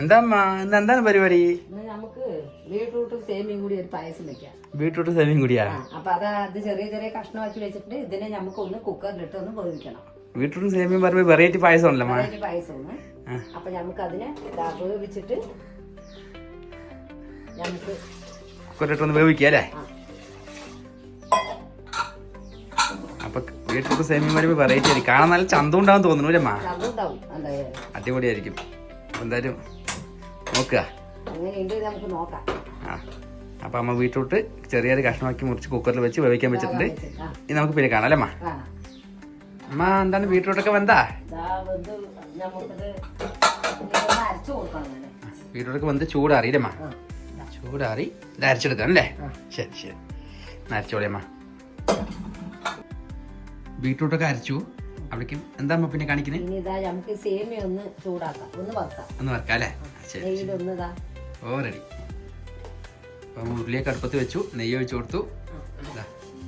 എന്താ അമ്മ ഇന്ന് എന്താണ് പരിപാടി? ബീട്രൂട്ട് നമുക്ക് ബീട്രൂട്ടും സേമിയും കൂടി ഒരു പായസം വെക്കാം. ബീട്രൂട്ട് സേമിയും കൂടിയാ? അപ്പൊ അത് അത് ചെറിയ ചെറിയ കഷ്ണമാക്കി വെച്ചിട്ട് ഇതിനെ നമുക്ക് ഒന്ന് കുക്കറിലിട്ട് ഒന്ന് വേവിക്കണം. ബീട്രൂട്ടും സേമിയും പറയുമ്പോൾ വെറൈറ്റി പായസം അമ്മ. അതിന് പായസമാണ്. അപ്പൊ നമുക്ക് അതിനെ വേവിച്ചിട്ട് നമുക്ക് കുക്കറിലിട്ടൊന്ന് വേവിക്കുക അല്ലേ? അപ്പൊ ബീട്രൂട്ട് സേമിയും പറയുമ്പോൾ വെറൈറ്റി ആയിരിക്കും. കാണാൻ നല്ല ചന്തം ഉണ്ടാവും തോന്നുന്നു അല്ലേ അടിപൊളിയായിരിക്കും. എന്തായാലും നോക്കുക. അപ്പൊ അമ്മ ബീട്രൂട്ട് ചെറിയൊരു കഷ്ണമാക്കി മുറിച്ച് കുക്കറിൽ വെച്ച് വേവിക്കാൻ വെച്ചിട്ടുണ്ട്. ഇനി നമുക്ക് പിന്നെ കാണാം അല്ലേ അമ്മ. അമ്മ എന്താണ് ബീട്രൂട്ടൊക്കെ വെന്താ? ബീട്രൂട്ടൊക്കെ വെന്ത് ചൂടാറിയില്ലേ അമ്മ. ചൂടാറി ഇത് അരച്ചെടുക്കാം അല്ലേ? ശരി ശരി. അരച്ചോളിയമ്മ ബീട്രൂട്ടൊക്കെ അരച്ചു. അവിടേക്കും. എന്താ പിന്നെ കാണിക്കുന്നത് ഇനി ഇതാ നമുക്ക് സേമിയ ഒന്ന് ചൂടാക്കാം. ഒന്ന് വറുക്കാം. ഒന്ന് വറക്കാം അല്ലേ? ശരി നെയ്യിലൊന്ന് ഇതാ. ഓ റെഡി അപ്പം ഉരുളിയൊക്കെ അടുപ്പത്ത് വെച്ചു. നെയ്യ് ഒഴിച്ചു കൊടുത്തു.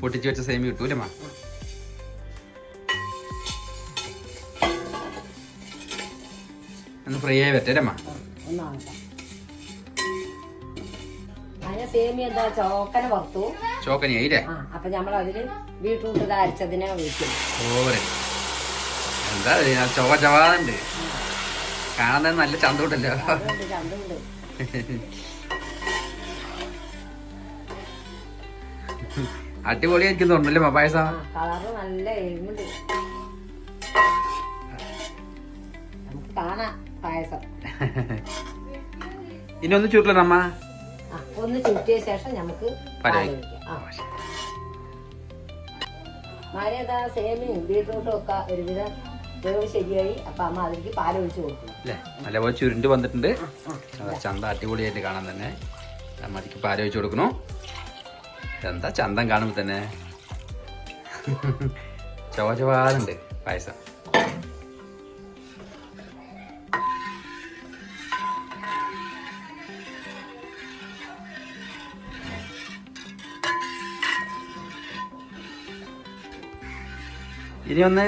പൊട്ടിച്ച് വെച്ച സേമി കിട്ടൂ അല്ലേ ഒന്ന് ഫ്രൈ ആയി പറ്റേ അമ്മ? ഒന്നാകട്ടെ അതിന് സേമിയ എന്താ ചോക്കനെ വറുത്തു. ചോക്കനി ആയില്ലേ അപ്പൊ നമ്മൾ അതിൽ ബീട്രൂട്ട് അരച്ചതിനെ വിളിക്കും ഓ റെഡി എന്താ ചൊവ്വ ചവാറുണ്ട് കാണാൻ നല്ല ചണ്ടുണ്ട് അടിപൊളിയായിരിക്കും തോന്നുന്നല്ലേ അമ്മ പായസം ആ കളറ് നല്ല ഇനി ഒന്ന് ചുരുളണം അമ്മ. ഒന്ന് ചുറ്റിയ ശേഷം നമുക്ക് സേമിയും ബീട്രൂട്ടും ഒക്കെ ഒരുവിധം വേവ് അമ്മ അല്ലേ? നല്ലപോലെ ചുരുണ്ട് വന്നിട്ടുണ്ട്. ചന്ത അടിപൊളിയായിട്ട് കാണാൻ തന്നെ. അമ്മയ്ക്ക് പാല വെച്ച് കൊടുക്കണു എന്താ ചന്തം കാണുമ്പോൾ തന്നെ? ചൊവ ചൊവാറുണ്ട് പായസം. ഇനി ഒന്ന്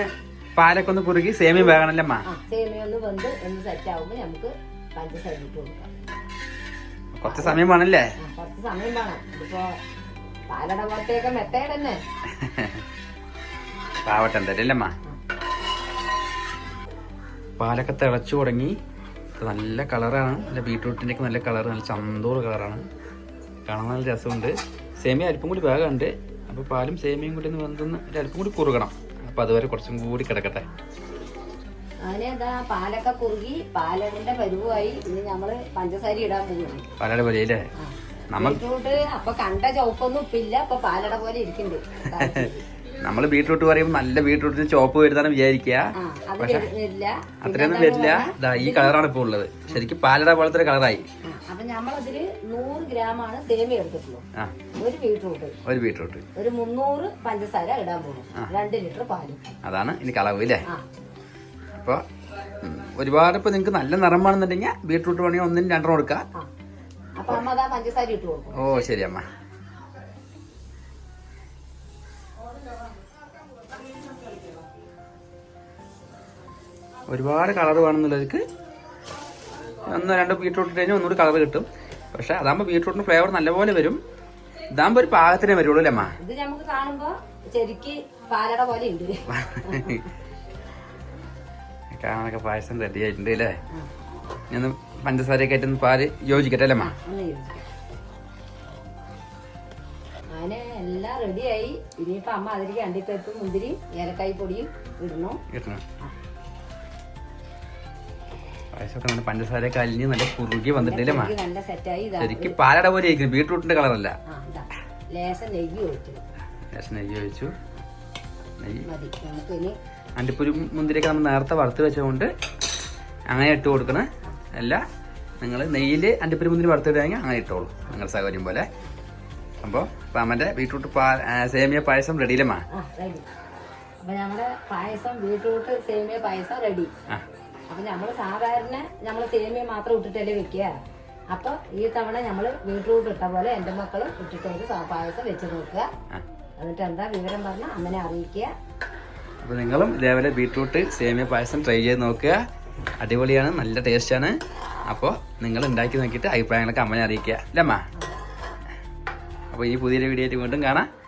പാലൊക്കെ ഒന്ന് കുറുകി സേമിയ വേകണല്ലേ അമ്മ ആ സേമിയ ഒന്ന് വെന്ത് ഒന്ന് സെറ്റ് ആവുമ്പോൾ നമുക്ക് പഞ്ചസാര ഇട്ട് കൊടുക്കാം. കുറച്ച് സമയം വേണല്ലേ? കുറച്ച് സമയം വേണം. ഇതിപ്പോ പാലട പോലത്തെയൊക്കെ മെത്തേഡ് തന്നെ. പാവട്ടെ എന്തായാലും അമ്മ പാലൊക്കെ തിളച്ചു തുടങ്ങി. നല്ല കളറാണ്. നല്ല ബീട്രൂട്ടിന്റെ ഒക്കെ നല്ല കളർ നല്ല ചന്തോറ് കളറാണ്. കാണാൻ നല്ല രസമുണ്ട്. സേമിയ അല്പം കൂടി വേഗമുണ്ട്. അപ്പോൾ പാലും സേമിയയും കൂടി ഒന്ന് വെന്തെന്ന് അല്പം കൂടി കുറുകണം. അപ്പോൾ അതുവരെ കുറച്ചും കൂടി കിടക്കട്ടെ. അതിനെന്താ പാലൊക്കെ കുറുകി പാലടിന്റെ പരുവായി. ഇനി നമ്മൾ പഞ്ചസാര ഇടാൻ പോകുന്നു പാലയുടെ പോലെ അല്ലേ? നമ്മൾ ബീട്രൂട്ട് അപ്പൊ കണ്ട ചുവപ്പൊന്നും ഇപ്പില്ല. അപ്പൊ പാലട പോലെ ഇരിക്കുന്നുണ്ട്. നമ്മൾ ബീട്രൂട്ട് പറയുമ്പോൾ നല്ല ബീട്രൂട്ടിന് ചോപ്പ് വരുന്നതാണ് വിചാരിക്കുക. പക്ഷെ അത്രയൊന്നും വരില്ല. ഈ കളറാണ് ഇപ്പോൾ ഉള്ളത്. ശരിക്കും പാലട പോലത്തെ ഒരു കളറായി. ആ, അപ്പൊ നമ്മളതിൽ നൂറ് ഗ്രാമാണ് സേമിയ എടുത്തിട്ടുള്ളൂ. ആ. ഒരു ബീട്രൂട്ട്. ഒരു ബീട്രൂട്ട്. ഒരു മുന്നൂറ് പഞ്ചസാര ഇടാൻ പോകും രണ്ട് ലിറ്റർ പാൽ. അതാണ് ഇനി കളവ് അല്ലേ അപ്പൊ ഒരുപാട് ഇപ്പൊ നിങ്ങൾക്ക് നല്ല നിറം വേണമെന്നുണ്ടെങ്കിൽ ബീട്രൂട്ട് വേണമെങ്കിൽ ഒന്നിനും രണ്ടെണ്ണം കൊടുക്കും. ഓ ശരി അമ്മ. ഒരുപാട് കളർ വേണമെന്നുള്ളവർക്ക് ഒന്ന് രണ്ട് ബീട്രൂട്ട് ഇട്ട് കഴിഞ്ഞാൽ ഒന്നുകൂടി കളർ കിട്ടും. പക്ഷെ അതാകുമ്പോൾ ബീട്രൂട്ടിന് ഫ്ലേവർ നല്ലപോലെ വരും. ഇതാകുമ്പോൾ ഒരു പാകത്തിനേ വരുള്ളൂ അല്ലേ അമ്മ? ഇത് നമുക്ക് കാണുമ്പോൾ ശരിക്ക് പാലട പോലെ ഉണ്ട്. കാണാനൊക്കെ പായസം റെഡി ആയിട്ടുണ്ട് അല്ലേ? ഞാൻ പഞ്ചസാരയൊക്കെ ആയിട്ടൊന്ന് പാൽ യോജിക്കട്ടെ അല്ലേ അമ്മ. അങ്ങനെ എല്ലാം റെഡിയായി ഇനിയിപ്പോ അമ്മ അതിലേക്ക് അണ്ടിപ്പരിപ്പും മുന്തിരിയും ഏലക്കായി പൊടിയും ഇടണം. കിട്ടണം പായസമൊക്കെ നമ്മുടെ പഞ്ചസാര അലിഞ്ഞ് നല്ല കുറുകി വന്നിട്ടില്ലേ ശരിക്കും പാലട പോലെ ബീട്രൂട്ടിന്റെ കളറല്ല. ലേശം നെയ്യ് ഒഴിച്ചു. നെയ്യ് അണ്ടിപ്പുരി മുന്തിരിയൊക്കെ നമ്മൾ നേരത്തെ വറുത്ത് വെച്ചുകൊണ്ട് അങ്ങനെ ഇട്ട് കൊടുക്കണേ. അല്ല നിങ്ങൾ നെയ്യിൽ അണ്ടിപ്പുരി മുന്തിരി വറുത്തിടുകയാണെങ്കിൽ അങ്ങനെ ഇട്ടോളൂ. നിങ്ങളുടെ സൗകര്യം പോലെ. അപ്പോൾ പാമന്റെ ബീട്രൂട്ട് പാ സേമിയ പായസം റെഡിയില്ലമ്മ ആ റെഡി. അപ്പൊ നമ്മുടെ പായസം ബീട്രൂട്ട് സേമിയ പായസം റെഡി. അപ്പൊ നമ്മൾ സാധാരണ നമ്മൾ സേമിയ മാത്രം ഇട്ടിട്ടല്ലേ വെക്കുക. അപ്പൊ ഈ തവണ നമ്മൾ ബീട്രൂട്ട് ഇട്ട പോലെ എന്റെ മക്കളും ഇട്ടിട്ട് സാ- പായസം വെച്ച് നോക്കുക. എന്നിട്ട് എന്താ വിവരം പറഞ്ഞ അമ്മനെ അറിയിക്കുക. അപ്പോൾ നിങ്ങളും ഇതേപോലെ ബീട്രൂട്ട് സേമിയ പായസം ട്രൈ ചെയ്ത് നോക്കുക. അടിപൊളിയാണ് നല്ല ടേസ്റ്റാണ് അപ്പോൾ നിങ്ങൾ ഉണ്ടാക്കി നോക്കിയിട്ട് അഭിപ്രായങ്ങളൊക്കെ അമ്മനെ അറിയിക്കുക. അല്ലേ അമ്മ അപ്പോൾ ഈ പുതിയൊരു വീഡിയോ ആയിട്ട് വീണ്ടും കാണാം.